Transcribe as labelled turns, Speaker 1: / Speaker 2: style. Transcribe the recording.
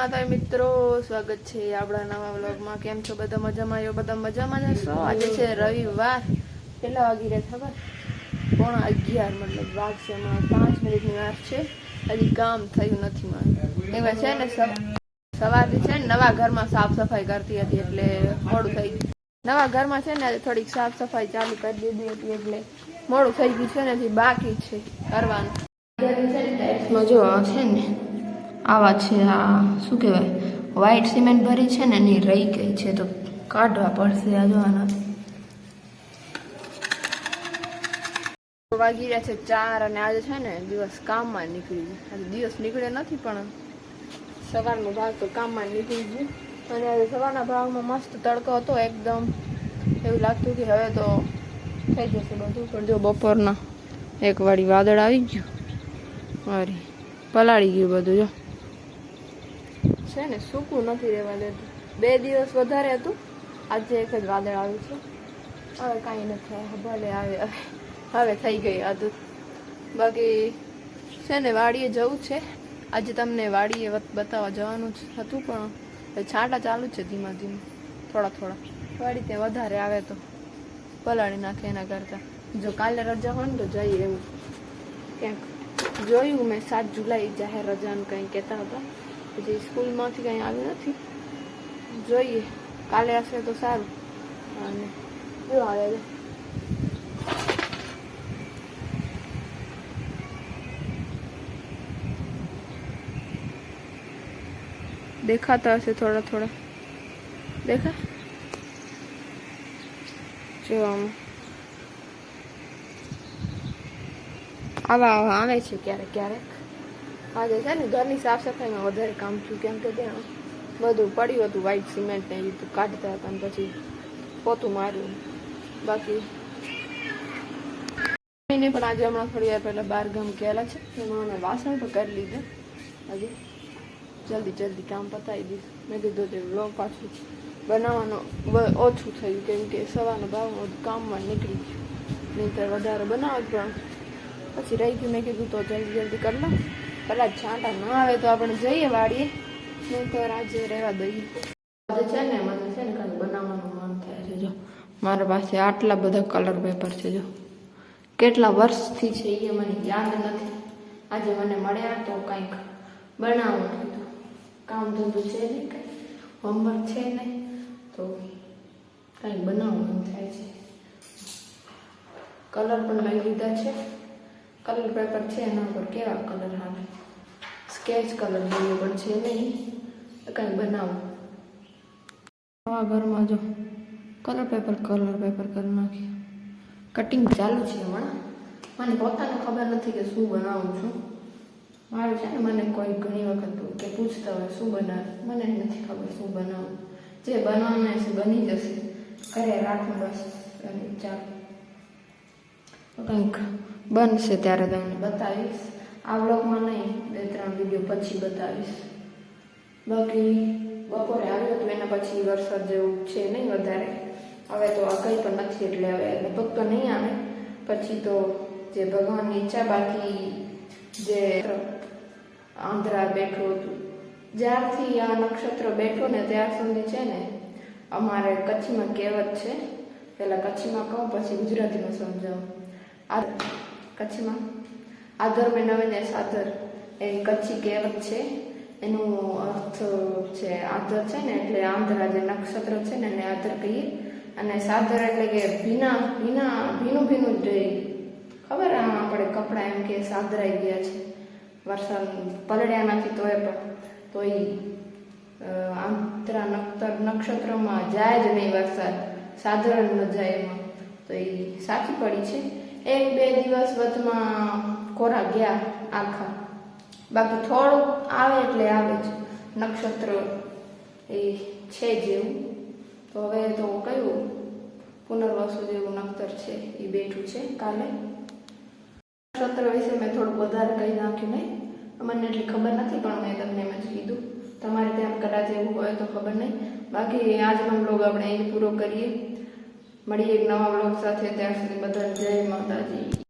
Speaker 1: માતા મિત્રો સ્વાગત છે આપણા નવા વ્લોગમાં. કેમ છો? બધા મજામાં? આવ્યો બધા મજામાં જશો આજે છે રવિવાર. કેટલા વાગી રહ્યા ખબર? પોણા અગિયાર મતલબ વાગશે એમાં પાંચ મિનિટની વાર છે. હજી કામ થયું નથી મારે. એવા છે ને સવ- સવારથી છે ને નવા ઘરમાં સાફ સફાઈ કરતી હતી એટલે મોડું થઈ ગયું. નવા ઘરમાં છે ને થોડીક સાફ સફાઈ ચાલુ કરી દીધી હતી એટલે મોડું થઈ ગયું છે ને હજી બાકી છે કરવાનું. ટાઇલ્સમાં જો છે ને આવા છે આ, શું કહેવાય વ્હાઈટ સિમેન્ટ ભરી છે ને એની રહી ગઈ છે તો કાઢવા પડશે આ જોવાના. વાગી રહ્યા છે ચાર અને આજે છે ને દિવસ કામમાં નીકળી ગયો. આજે દિવસ નીકળે નથી પણ સવારનો ભાગ તો કામમાં નીકળી ગયો. અને આજે સવારના ભાગમાં મસ્ત તડકો હતો એકદમ. એવું લાગતું કે હવે તો થઈ જશે બધું. પણ જો બપોરના એક વાળી વાદળ આવી ગયું. અરે, પલાળી ગયું બધું, જો. છે ને, સૂકું નથી રહેવા દેતું. બે દિવસ વધારે હતું. આજે એક જ વાદળ આવ્યું છે. હવે કાંઈ નથી ભલે આવે. હવે થઈ ગઈ આદત. બાકી છે ને, વાડીએ જવું છે. આજે તમને વાડીએ બતાવવા જવાનું હતું, પણ છાંટા ચાલુ છે ધીમા ધીમા. થોડા થોડા. વાડી ત્યાં વધારે આવે તો પલાળી નાખે એના કરતાં. જો કાલે રજા હોય ને તો જઈએ એવું. ક્યાંક. જોયું મેં સાત જુલાઈ જાહેર રજાનું કંઈ કહેતા હતા. પછી સ્કૂલમાંથી કંઈ આવ્યું નથી. જોઈએ. કાલે હશે તો સારું. અને જો આવે છે. દેખાતા હશે થોડા થોડા. દેખા. જો આમ. આવા આવા આવે છે ક્યારેક ક્યારેક. આજે છે ને, ઘરની સાફ સફાઈમાં વધારે કામ થયું કેમ કે ત્યાં બધું પડ્યું હતું વ્હાઈટ સિમેન્ટ ને એ કાઢતા હતા પછી પોતું માર્યું. બાકી મમ્મીને પણ આજે હમણાં થોડી વાર પહેલાં બાર ગામ ગયેલા છે એમાં વાસણ પણ કરી લીધા. હજી જલ્દી જલ્દી કામ પતાવી દીધું. મેં કીધું તે વ્લોગ પાછું બનાવવાનું ઓછું થયું, કેમ કે સવારનો ભાવ કામમાં નીકળી ગયું નહીંતર વધારે બનાવ પણ પછી રહી ગયું. મેં કીધું તો જલ્દી જલ્દી કરી લઉં. કદાચ છાંટા ન આવે તો આપણે જઈએ વાડીએ નહીંતર રાજે રહેવા દઈએ. છે ને મને છે ને કંઈક બનાવવાનું મન થાય છે, જો. મારા પાસે આટલા બધા કલર પેપર છે, જો. કેટલા વર્ષથી છે એ મને યાદ નથી. આજે મને મળ્યા તો કંઈક બનાવવાનું હતું. કામ ધંધું છે નહીં કંઈ? હોમવર્ક છે નહીં? તો કંઈક બનાવવાનું થાય છે. કલર પણ લઈ લીધા છે. કલર પેપર છે એના ઉપર કેવા કલર આવે? સ્કેચ કલર જેવું પણ છે નહીં. તો કંઈક બનાવું. નવા ઘરમાં જો કલર પેપર કલર પેપર કરી નાખ્યું. કટિંગ ચાલુ છે હમણાં. મને પોતાને ખબર નથી કે શું બનાવું છું. મારું છે ને મને કોઈ ઘણી વખત કે પૂછતા હોય શું બનાવે. મને નથી ખબર શું બનાવું. જે બનવાના છે બની જશે. ઘરે રાખું બસ. ચાલો. કંઈક બનશે ત્યારે તમને. બતાવીશ. આ બ્લોગમાં નહીં, બે ત્રણ વીડિયો પછી બતાવીશ. બાકી બપોરે આવ્યો તો એના પછી વરસાદ જેવું છે નહીં વધારે. હવે તો આ કંઈ પણ નથી એટલે હવે લગભગ તો નહીં આવે. પછી તો જે ભગવાનની ઈચ્છા બાકી જે આંધ્રા બેઠું હતું, જ્યારથી આ નક્ષત્ર બેઠો ને ત્યાર સુધી છે ને, અમારે કચ્છમાં કહેવત છે પહેલાં કચ્છમાં કહું, પછી ગુજરાતીમાં સમજાવું. આ કચ્છમાં. આદર મેં નવે ને સાદર એ કચ્છી કહેવત છે. એનું અર્થ છે આદર છે ને એટલે આંધ્રા જે નક્ષત્ર છે ને એને આદર કહીએ. અને સાદર એટલે કે ભીના ભીના, ભીનું ભીનું જ ખબર આમ આપણે કપડાં એમ કે સાદરાઈ ગયા છે. વરસાદ પલળ્યા નથી તોય પણ. તો એ આંતરા નક્ષત્ર નક્ષત્રમાં જાય જ નહીં વરસાદ. સાધારણ જાય એમાં. તો એ સાચી પડી છે. એક, બે દિવસ વચમાં કોરા ગયા આખા. બાકી થોડુંક આવે એટલે આવે જ. નક્ષત્ર એ છે જેવું. તો હવે તો કયું? પુનર્વસુ જેવું નક્ષત્ર છે, એ બેઠું છે કાલે. નક્ષત્ર વિશે મેં થોડુંક વધારે કહી નાખ્યું નહીં. મને એટલી ખબર નથી, પણ મેં તમને એમ જ કીધું. તમારે ત્યાં કદાચ એવું હોય તો ખબર નહીં. બાકી આજનો બ્લોગ આપણે અહીં પૂરો કરીએ. મળીએ એક નવા બ્લોગ સાથે. ત્યાં સુધી બધા જય માતાજી.